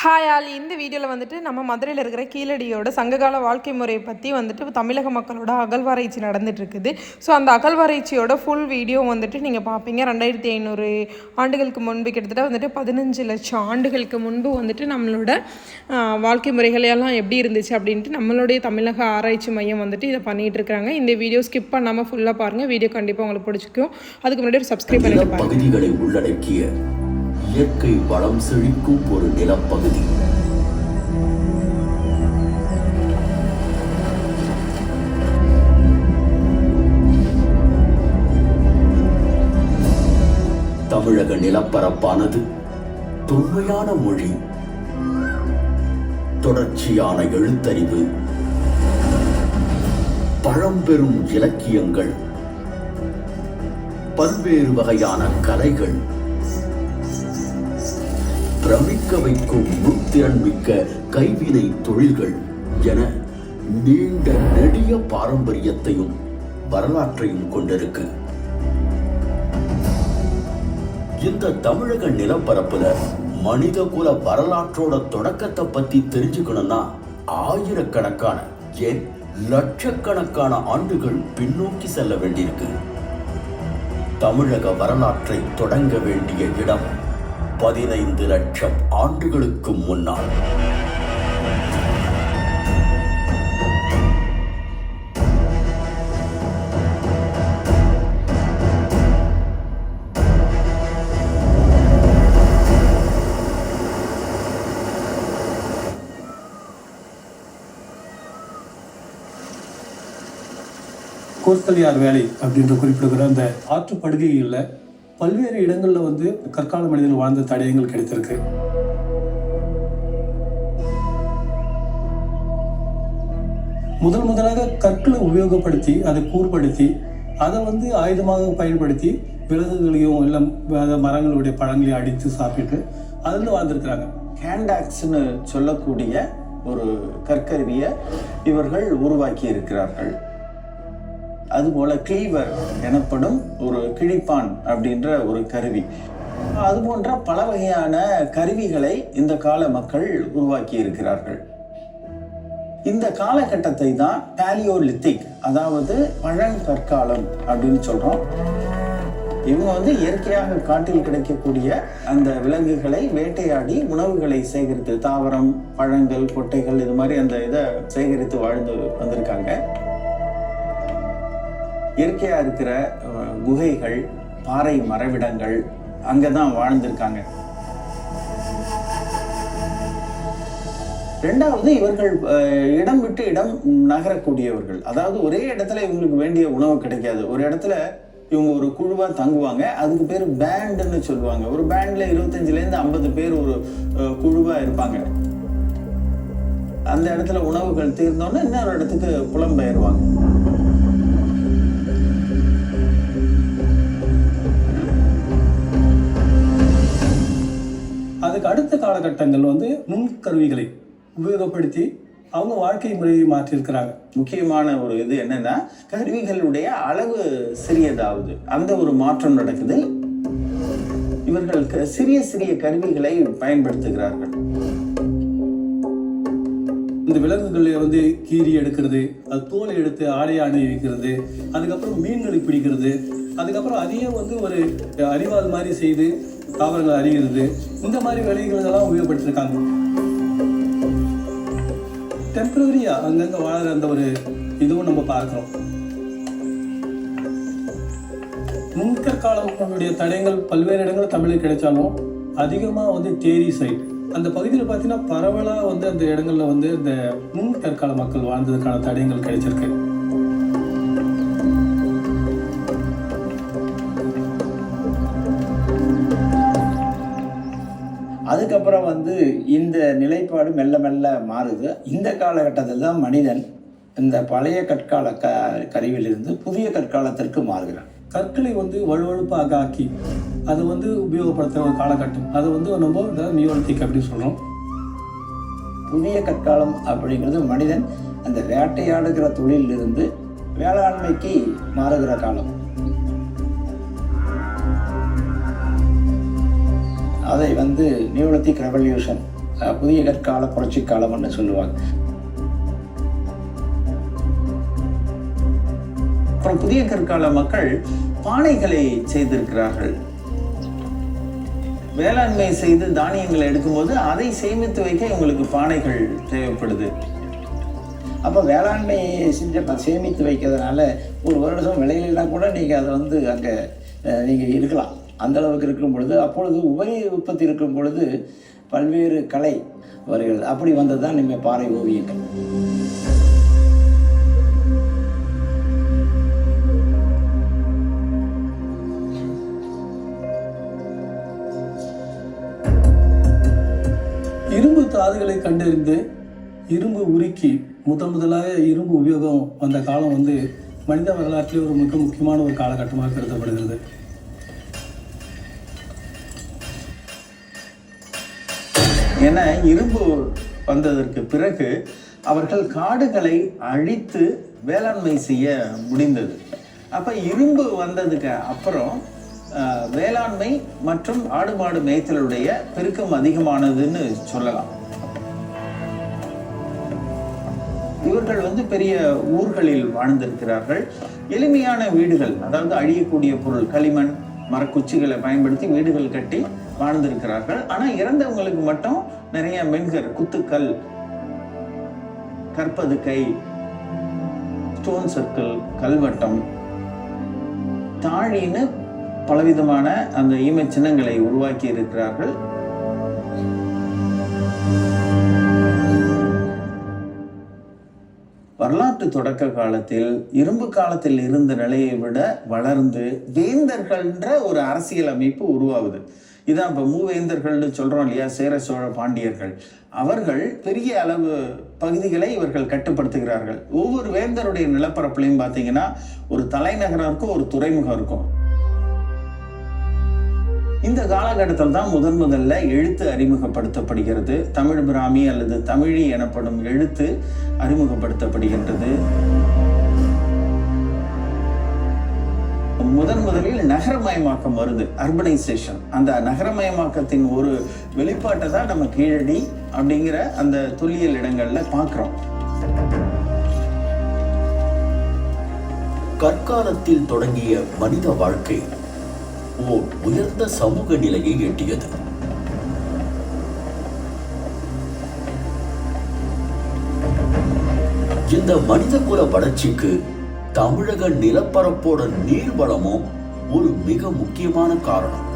Hi all. இந்த வீடியோவில் வந்துட்டு நம்ம மதுரையில் இருக்கிற கீழடியோட சங்ககால வாழ்க்கை முறையை பற்றி வந்துட்டு தமிழக மக்களோட அகழ்வாராய்ச்சி நடந்துட்டு இருக்குது ஸோ அந்த அகழ்வாராய்ச்சியோட ஃபுல் வீடியோ வந்துட்டு நீங்கள் பார்ப்பீங்க ரெண்டாயிரத்தி ஐநூறு ஆண்டுகளுக்கு முன்பு கிட்டத்தட்ட வந்துட்டு பதினஞ்சு லட்சம் ஆண்டுகளுக்கு முன்பு வந்துட்டு நம்மளோட வாழ்க்கை முறைகள் எல்லாம் எப்படி இருந்துச்சு அப்படின்ட்டு நம்மளுடைய தமிழக ஆராய்ச்சி மையம் வந்துட்டு இதை பண்ணிகிட்டு இருக்காங்க இந்த வீடியோ ஸ்கிப் பண்ணாமல் ஃபுல்லாக பாருங்கள் வீடியோ கண்டிப்பாக உங்களுக்கு பிடிச்சிக்கும் அதுக்கு முன்னாடி ஒரு சப்ஸ்கிரைப் பண்ணிட்டு பாருங்க நிலப்பகுதிகளை உள்ளடக்கிய இயற்கை வளம் செழிக்கும் ஒரு நிலப்பகுதி. தமிழக நிலப்பரப்பானது தொன்மையான மொழி தொடர்ச்சியான எழுத்தறிவு பழம்பெரும் இலக்கியங்கள் பல்வேறு வகையான கலைகள் பிரமிக்க வைக்கும் முத்திறன் மிக்க கைவினை தொழில்கள் என நீண்ட நெடிய பாரம்பரியத்தையும் வரலாற்றையும் கொண்டிருக்கு. இந்த தமிழக நிலப்பரப்புல மனித குல வரலாற்றோட தொடக்கத்தை பத்தி தெரிஞ்சுக்கணும்னா ஆயிரக்கணக்கான ஏன் லட்சக்கணக்கான ஆண்டுகள் பின்னோக்கி செல்ல வேண்டியிருக்கு. தமிழக வரலாற்றை தொடங்க வேண்டிய இடம் பதினைந்து லட்சம் ஆண்டுகளுக்கு முன்னால். கோஸ்தலியார் வேலை அப்படின்ற குறிப்பிடுகிற அந்த ஆற்றுப்படுகைகளில் பல்வேறு இடங்களில் வந்து கற்கால மனிதர்கள் வாழ்ந்த தடயங்கள் கிடைத்திருக்கு. முதல் முதலாக கற்களை உபயோகப்படுத்தி அதை கூர்படுத்தி அதை வந்து ஆயுதமாக பயன்படுத்தி விலங்குகளையும் இல்லை மரங்களுடைய பழங்களையும் அடித்து சாப்பிட்டு அதில் வாழ்ந்துருக்கிறாங்க. ஹேண்டாக்ஸ்னு சொல்லக்கூடிய ஒரு கற்கருவியை இவர்கள் உருவாக்கி இருக்கிறார்கள் அதுபோல் கிளீவர் எனப்படும் ஒரு கிழிப்பான் அப்படின்ற ஒரு கருவி. அது போன்ற பல வகையான கருவிகளை இந்த கால மக்கள் உருவாக்கி இருக்கிறார்கள். இந்த காலகட்டத்தை தான் பேலியோலித்திக் அதாவது பழங்கற்காலம் அப்படின்னு சொல்றோம். இவங்க வந்து இயற்கையாக காட்டில் கிடைக்கக்கூடிய அந்த விலங்குகளை வேட்டையாடி உணவுகளை சேகரித்து தாவரம் பழங்கள் கொட்டைகள் இது மாதிரி அந்த இதை சேகரித்து வாழ்ந்து வந்திருக்காங்க. இயற்கையாக இருக்கிற குகைகள் பாறை மறைவிடங்கள் அங்கதான் வாழ்ந்திருக்காங்க. ரெண்டாவது இவர்கள் இடம் விட்டு இடம் நகரக்கூடியவர்கள். அதாவது ஒரே இடத்துல இவங்களுக்கு வேண்டிய உணவு கிடைக்காது. ஒரு இடத்துல இவங்க ஒரு குழுவாக தங்குவாங்க. அதுக்கு பேர் பேண்டுன்னு சொல்லுவாங்க. ஒரு பேண்டில் இருபத்தஞ்சிலேருந்து ஐம்பது பேர் ஒரு குழுவாக இருப்பாங்க. அந்த இடத்துல உணவுகள் தீர்ந்தோன்னே இன்னொரு இடத்துக்கு புலம்பெயர்வாங்க. அதுக்கு அடுத்த காலகட்டங்கள் வந்து நுண்கருவிகளை உபயோகப்படுத்தி அவங்க வாழ்க்கை முறையை மாற்றியிருக்கிறாங்க. முக்கியமான ஒரு இது என்னன்னா கருவிகளுடைய அளவு சிறியதாவது. அந்த ஒரு மாற்றம் நடக்குது. இவர்கள் சிறிய சிறிய கருவிகளை பயன்படுத்துகிறார்கள். இந்த விலங்குகளை வந்து கீறி எடுக்கிறது அது தோலை எடுத்து ஆடையை அணிவிக்கிறது அதுக்கப்புறம் மீன்களை பிடிக்கிறது அதுக்கப்புறம் அதையே வந்து ஒரு அறிவாள் மாதிரி செய்து தாவரங்கள் அறிகிறது. இந்த மாதிரி வேலைகள் எல்லாம் உபயோகப்படுத்திருக்காங்க டெம்பரரியா அங்கங்க வாழற அந்த ஒரு இதுவும் நம்ம பார்க்கிறோம். முன்கற்காலங்களுடைய தடயங்கள் பல்வேறு இடங்கள் தமிழில் கிடைச்சாலும் அதிகமாக வந்து தேரி சைட் அந்த பகுதியில் பார்த்தீங்கன்னா பரவலாக வந்து அந்த இடங்களில் வந்து இந்த முன்கற்கால மக்கள் வாழ்ந்ததுக்கான தடயங்கள் கிடைச்சிருக்கு. அதுக்கப்புறம் வந்து இந்த நிலைப்பாடு மெல்ல மெல்ல மாறுது. இந்த காலகட்டத்தில் தான் மனிதன் இந்த பழைய கற்கால க கருவிலிருந்து புதிய கற்காலத்திற்கு மாறுகிறான். கற்களை வந்து வலுவழுப்பாக ஆக்கி அதை வந்து உபயோகப்படுத்துகிற ஒரு காலகட்டம். அதை வந்து நம்ம இந்த நியோலித்திக் அப்படின்னு சொல்கிறோம் புதிய கற்காலம் அப்படிங்கிறது மனிதன் அந்த வேட்டையாடுகிற தொழிலிருந்து வேளாண்மைக்கு மாறுகிற காலம். அதை வந்து நியூலத்திக் ரெவல்யூஷன் புதிய கற்கால புரட்சி காலம்னு சொல்லுவாங்க. அப்புறம் புதிய கற்கால மக்கள் பானைகளை செய்திருக்கிறார்கள். வேளாண்மை செய்து தானியங்களை எடுக்கும்போது அதை சேமித்து வைக்க இவங்களுக்கு பானைகள் தேவைப்படுது. அப்போ வேளாண்மை செஞ்ச சேமித்து வைக்கிறதுனால ஒரு வருடம் விளையிலனா கூட நீங்கள் அதை வந்து அங்கே நீங்கள் இருக்கலாம். அந்த அளவுக்கு இருக்கும் பொழுது அப்பொழுது உபரி உற்பத்தி இருக்கும் பொழுது பல்வேறு கலை வருகிறது அப்படி வந்தது தான் நம்ம பாறை ஓவியங்கள். இரும்பு தாதுகளை கண்டறிந்து இரும்பு உருக்கி முதன் முதலாக இரும்பு உபயோகம் வந்த காலம் வந்து மனித வரலாற்றிலே ஒரு மிக முக்கியமான ஒரு காலகட்டமாக கருதப்படுகிறது. என இரும்பு வந்ததற்கு பிறகு அவர்கள் காடுகளை அழித்து வேளாண்மை செய்ய முடிந்தது. அப்போ இரும்பு வந்ததுக்கு அப்புறம் வேளாண்மை மற்றும் ஆடு மாடு மேய்த்தலுடைய பெருக்கம் அதிகமானதுன்னு சொல்லலாம். இவர்கள் வந்து பெரிய ஊர்களில் வாழ்ந்திருக்கிறார்கள். எளிமையான வீடுகள் அதாவது அழியக்கூடிய பொருள் களிமண் மரக்குச்சிகளை பயன்படுத்தி வீடுகள் கட்டி வாழ்ந்திருக்கிறார்கள். ஆனா இறந்தவங்களுக்கு மட்டும் நிறைய மென்கர் குத்துக்கல் கற்பதுக்கை ஸ்டோன் சர்க்கிள் கல்வட்டம் தாழின்னு பலவிதமான அந்த ஈம சின்னங்களை உருவாக்கி இருக்கிறார்கள். வரலாற்று தொடக்க காலத்தில் இரும்பு காலத்தில் இருந்த நிலையை விட வளர்ந்து வேந்தர்கள்ன்ற ஒரு அரசியல் அமைப்பு உருவாகுது. இதான் இப்போ மூவேந்தர்கள்னு சொல்கிறோம் இல்லையா? சேர சோழ பாண்டியர்கள். அவர்கள் பெரிய அளவு பகுதிகளை இவர்கள் கட்டுப்படுத்துகிறார்கள். ஒவ்வொரு வேந்தருடைய நிலப்பரப்புலையும் பார்த்தீங்கன்னா ஒரு தலைநகரம் இருக்கும் ஒரு துறைமுகம் இருக்கும். இந்த காலகட்டத்தில் தான் முதன் முதல்ல எழுத்து அறிமுகப்படுத்தப்படுகிறது. தமிழ் பிராமி அல்லது தமிழி எனப்படும் எழுத்து அறிமுகப்படுத்தப்படுகின்றது. முதன் முதலில் நகரமயமாக்கம் வருது அர்பனைசேஷன் அந்த நகரமயமாக்கத்தின் ஒரு வெளிப்பாட்டை தான் நம்ம கீழடி அப்படிங்கிற அந்த தொல்லியல் இடங்கள்ல பார்க்குறோம் கற்காலத்தில் தொடங்கிய மனித வாழ்க்கை ஓர் உயர்ந்த சமூக நிலையை எட்டியது. இந்த மனித குல வளர்ச்சிக்கு தமிழக நிலப்பரப்போட நீர்வளமும் ஒரு மிக முக்கியமான காரணம்.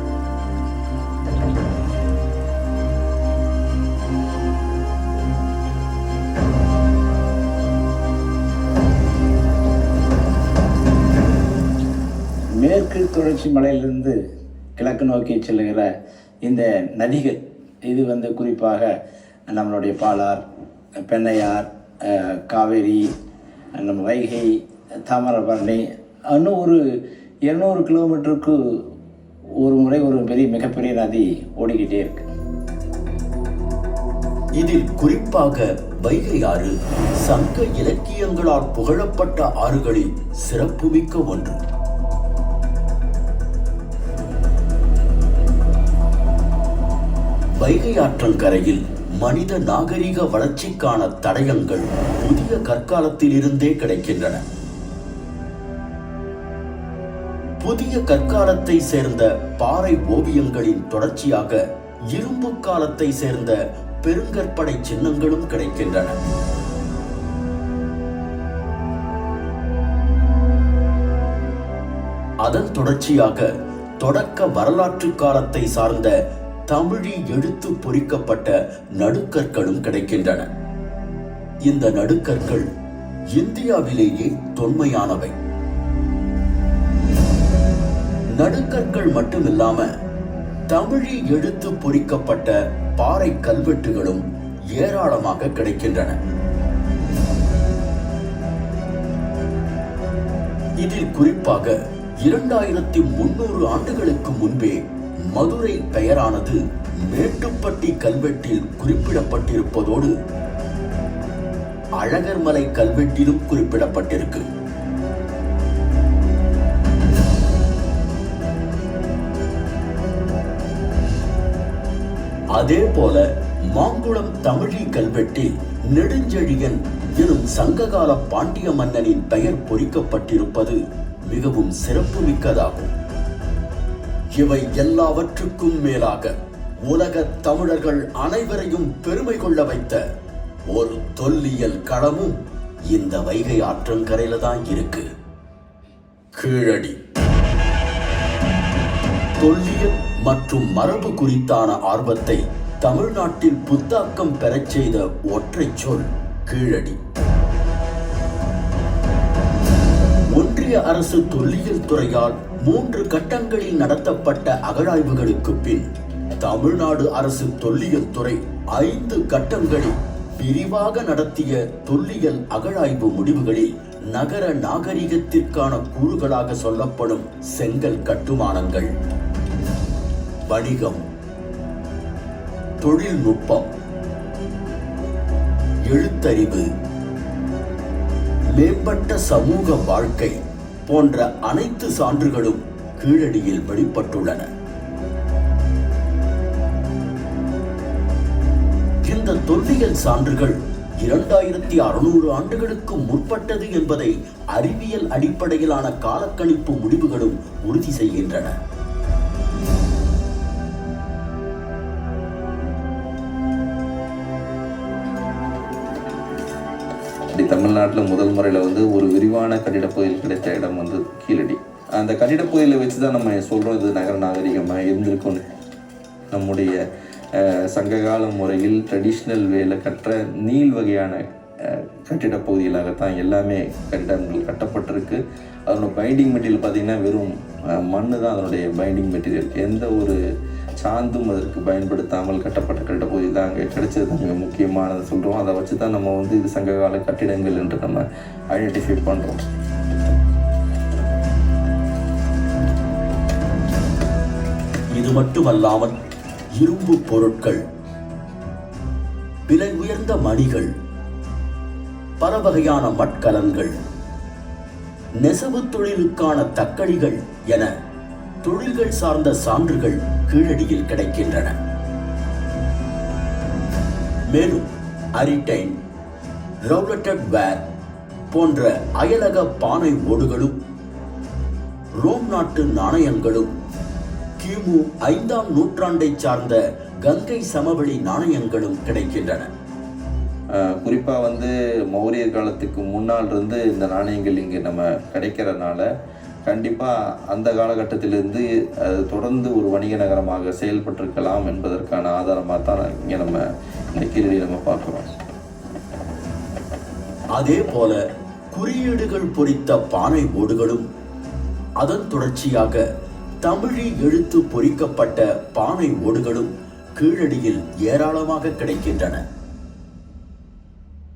மேற்கு தொடர்ச்சி மலையிலிருந்து கிழக்கு நோக்கி செல்லுகிற இந்த நதிகள் இது வந்து குறிப்பாக நம்மளுடைய பாலார் பெண்ணையார் காவேரி நம்ம வைகை தாமிரபரணி. இன்னும் ஒரு இருநூறு கிலோமீட்டருக்கு ஒரு முறை ஒரு பெரிய மிகப்பெரிய நதி ஓடிக்கிட்டே இருக்கு. இதில் குறிப்பாக வைகை ஆறு சங்க இலக்கியங்களால் புகழப்பட்ட ஆறுகளில் சிறப்புமிக்க ஒன்று. வைகை ஆற்றங்கரையில் மனித நாகரிக வளர்ச்சிக்கான தடயங்கள் புதிய கற்காலத்திலிருந்தே கிடைக்கின்றன. புதிய கற்காலத்தை சேர்ந்த பாறை ஓவியங்களின் தொடர்ச்சியாக இரும்பு காலத்தை சேர்ந்த பெருங்கற்படை சின்னங்களும் கிடைக்கின்றன. அதன் தொடர்ச்சியாக தொடக்க வரலாற்று காலத்தை சார்ந்த தமிழி எழுத்து பொறிக்கப்பட்ட நடுக்கற்களும் கிடைக்கின்றன. இந்த நடுக்கற்கள் இந்தியாவிலேயே தொன்மையானவை. நடுக்கற்கள் மட்டுமில்லாம தமிழி எழுத்து பொறிக்கப்பட்ட பாறை கல்வெட்டுகளும் ஏராளமாக கிடைக்கின்றன. இதில் குறிப்பாக இரண்டாயிரத்தி முன்னூறு ஆண்டுகளுக்கு முன்பே மதுரை பெயரானது மேட்டுப்பட்டி கல்வெட்டில் குறிப்பிடப்பட்டிருப்பதோடு அழகர்மலை கல்வெட்டிலும் குறிப்பிடப்பட்டிருக்கு. அதே போல மாங்குளம் தமிழி கல்வெட்டில் நெடுஞ்செழியன் எனும் சங்ககால பாண்டிய மன்னனின் பெயர் பொறிக்கப்பட்டிருப்பது மிகவும் சிறப்புமிக்கதாகும். இவை எல்லாவற்றுக்கும் மேலாக உலக தமிழர்கள் அனைவரையும் பெருமை கொள்ள வைத்த ஒரு தொல்லியல் களமும் இந்த வைகை ஆற்றங்கரையில தான் இருக்கு. கீழடி. தொல்லியல் மற்றும் மரபு குறித்தான ஆர்வத்தை தமிழ்நாட்டில் புத்தாக்கம் பெறச் செய்த ஒற்றைச் சொல் கீழடி. ஒன்றிய அரசு தொல்லியல் துறையால் மூன்று கட்டங்களில் நடத்தப்பட்ட அகழாய்வுகளுக்கு பின் தமிழ்நாடு அரசு தொல்லியல் துறை ஐந்து கட்டங்களில் விரிவாக நடத்திய தொல்லியல் அகழாய்வு முடிவுகளில் நகர நாகரிகத்திற்கான கூறுகளாக சொல்லப்படும் செங்கல் கட்டுமானங்கள். வணிகம் தொழில்நுட்பம் எழுத்தறிவு மேம்பட்ட சமூக வாழ்க்கை போன்ற அனைத்து சான்றுகளும் கீழடியில் வெளிப்பட்டுள்ளன. இந்த தொல்லியல் சான்றுகள் இரண்டாயிரத்தி அறுநூறு ஆண்டுகளுக்கு முற்பட்டது என்பதை அறிவியல் அடிப்படையிலான காலக்கணிப்பு முடிவுகளும் உறுதி செய்கின்றன. இப்படி தமிழ்நாட்டில் முதல் முறையில் வந்து ஒரு விரிவான கட்டிடப் கிடைத்த இடம் வந்து கீழடி. அந்த கட்டிடப் வச்சு தான் நம்ம சொல்கிறோம் இது நகர நாகரிகமாக இருந்திருக்கும்னு. நம்முடைய சங்ககால முறையில் ட்ரெடிஷ்னல் வேலை கற்ற நீள் வகையான அஹ், கட்டிடப் பகுதிகளாகத்தான் எல்லாமே கட்டிடங்கள் கட்டப்பட்டிருக்கு. அதனோட பைண்டிங் மெட்டீரியல் பார்த்திங்கன்னா வெறும் மண் தான் அதனுடைய பைண்டிங் மெட்டீரியல் எந்த ஒரு சாந்தும் அதற்கு பயன்படுத்தாமல் கட்டப்பட்ட கட்ட பகுதி தான் அங்கே கிடைச்சது தான் மிக முக்கியமானது சொல்கிறோம் அதை வச்சு தான் நம்ம வந்து இது சங்ககால கட்டிடங்கள் என்று நம்ம ஐடென்டிஃபை பண்ணுறோம் இது மட்டுமல்லாமல் இரும்பு பொருட்கள் விலை உயர்ந்த மணிகள் பல வகையான மட்கலன்கள் நெசவு தொழிலுக்கான தக்கடிகள் என தொழில்கள் சார்ந்த சான்றுகள் கீழடியில் கிடைக்கின்றன. மேலும் அரிட்டைன் ரவுலட்டட் வேர் போன்ற அயலக பானை ஓடுகளும் ரோம் நாட்டு நாணயங்களும் கிமு ஐந்தாம் நூற்றாண்டை சார்ந்த கங்கை சமவெளி நாணயங்களும் கிடைக்கின்றன. குறிப்பாக வந்து மௌரியர் காலத்துக்கு முன்னால் இருந்து இந்த நாணயங்கள் இங்கே நம்ம கிடைக்கிறதுனால கண்டிப்பாக அந்த காலகட்டத்திலிருந்து அது தொடர்ந்து ஒரு வணிக நகரமாக செயல்பட்டிருக்கலாம் என்பதற்கான ஆதாரமாக தான் இங்கே நம்ம இந்த கீழடி நம்ம பார்க்குறோம். அதே போல குறியீடுகள் பொறித்த பானை ஓடுகளும் அதன் தொடர்ச்சியாக தமிழி எழுத்து பொறிக்கப்பட்ட பானை ஓடுகளும் கீழடியில் ஏராளமாக கிடைக்கின்றன.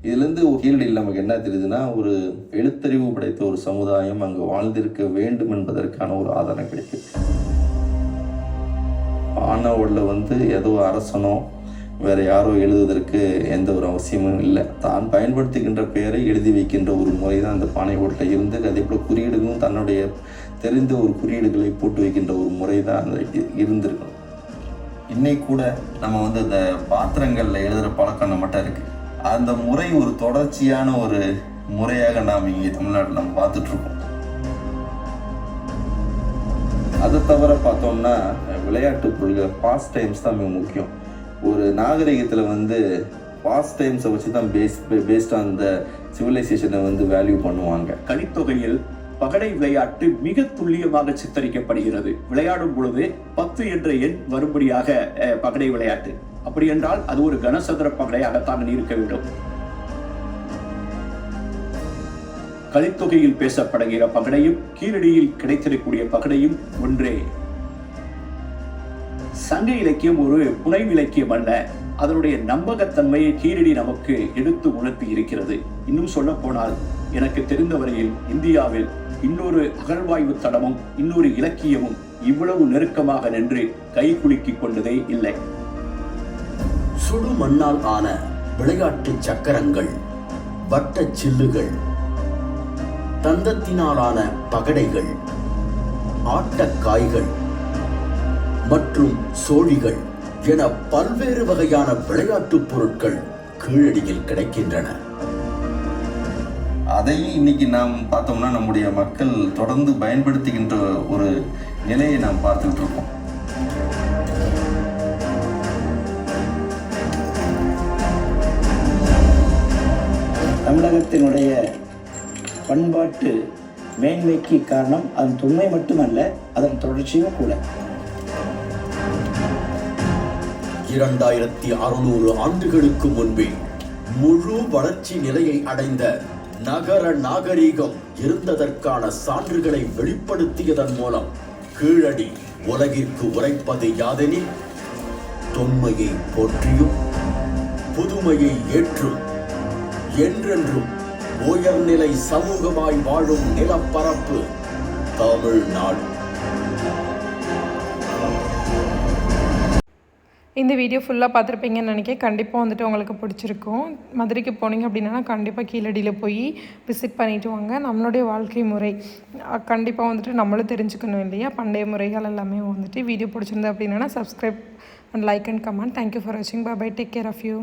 இதுலேருந்து கீழடியில் நமக்கு என்ன தெரியுதுன்னா ஒரு எழுத்தறிவு படைத்த ஒரு சமுதாயம் அங்கு வாழ்ந்திருக்க வேண்டும் என்பதற்கான ஒரு ஆதாரம் கிடைக்குது. ஆனவோடில் வந்து ஏதோ அரசனோ வேற யாரோ எழுதுவதற்கு எந்த ஒரு அவசியமும் இல்லை. தான் பயன்படுத்துகின்ற பெயரை எழுதி வைக்கின்ற ஒரு முறை தான் அந்த பானை ஓட்டில் இருந்து அதே போல் குறியீடுகளும் தன்னுடைய தெரிந்த ஒரு குறியீடுகளை போட்டு வைக்கின்ற ஒரு முறை தான் அந்த இருந்திருக்கும். இன்னைக்கு கூட நம்ம வந்து அந்த பாத்திரங்களில் எழுதுகிற பழக்கம் நம்மகிட்ட இருக்குது அந்த முறை ஒரு தொடர்ச்சியான ஒரு முறையாக நாம் இங்கே தமிழ்நாட்டில் நம்ம பார்த்துட்டு இருக்கோம் அதை தவிர பார்த்தோம்னா விளையாட்டு பொருள்கள் பாஸ்ட் டைம்ஸ் தான் மிக முக்கியம். ஒரு நாகரிகத்தில் வந்து பாஸ்ட் டைம்ஸை வச்சு தான் பேஸ் பேஸ்ட் ஆன் த சிவிலைசேஷனை வந்து வேல்யூ பண்ணுவாங்க. கலித்தொகையில் பகடை விளையாட்டு மிக துல்லியமாக சித்தரிக்கப்படுகிறது. விளையாடும் பொழுது பத்து என்ற எண் வரும்படியாக பகடை விளையாட்டு. அப்படி என்றால் அது ஒரு கனசதுர பகடையாகத்தான் இருக்க வேண்டும். கலித்தொகையில் பேசப்படுகிற பகடையும் கீழடியில் கிடைத்திருக்கக்கூடிய பகடையும் ஒன்றே. சங்க இலக்கியம் ஒரு புனைவு இலக்கியம் அல்ல. அதனுடைய நம்பகத்தன்மையை கீழடி நமக்கு எடுத்து உணர்த்தி இருக்கிறது. இன்னும் சொல்ல போனால் எனக்கு தெரிந்த வரையில் இந்தியாவில் இன்னொரு அகழ்வாய்வு தடமும் இன்னொரு இலக்கியமும் இவ்வளவு நெருக்கமாக நின்று கை குலுக்கிக் கொண்டதே இல்லை. சுடு மண்ணால் ஆன விளையாட்டு சக்கரங்கள் வட்டச் சில்லுகள் தந்தத்தினாலான பகடைகள் ஆட்டக்காய்கள் மற்றும் சோழிகள் என பல்வேறு வகையான விளையாட்டுப் பொருட்கள் கீழடியில் கிடைக்கின்றன. அதையும் இன்னைக்கு நாம் பார்த்தோம்னா நம்முடைய மக்கள் தொடர்ந்து பயன்படுத்துகின்ற ஒரு நிலையை நாம் பார்த்துக்கிட்டு இருக்கோம். தமிழகத்தினுடைய பண்பாட்டு மேன்மைக்கு காரணம் அதன் தொன்மை மட்டுமல்ல அதன் தொடர்ச்சியும் கூட. இரண்டாயிரத்தி அறுநூறு ஆண்டுகளுக்கு முன்பே முழு வளர்ச்சி நிலையை அடைந்த நகர நாகரீகம் இருந்ததற்கான சான்றுகளை வெளிப்படுத்தியதன் மூலம் கீழடி உலகிற்கு உரைப்பது யாதெனில் தொன்மையை போற்றியும் புதுமையை ஏற்றும் என்றென்றும் உயர்நிலை சமூகமாய் வாழும் நிலப்பரப்பு தமிழ்நாடு. இந்த வீடியோ ஃபுல்லாக பார்த்துருப்பீங்கன்னு நினைக்கிறேன். கண்டிப்பாக வந்துட்டு உங்களுக்கு பிடிச்சிருக்கும். மதுரைக்கு போனீங்க அப்படின்னா கண்டிப்பாக கீழடியில் போய் விசிட் பண்ணிட்டு வாங்க. நம்மளுடைய வாழ்க்கை முறை. கண்டிப்பாக வந்துட்டு நம்மளும் தெரிஞ்சுக்கணும் இல்லையா? பண்டைய முறைகள் எல்லாமே வந்துட்டு வீடியோ பிடிச்சிருந்தது அப்படின்னா subscribe and like and comment thank you for வாட்சிங் bye bye take care of you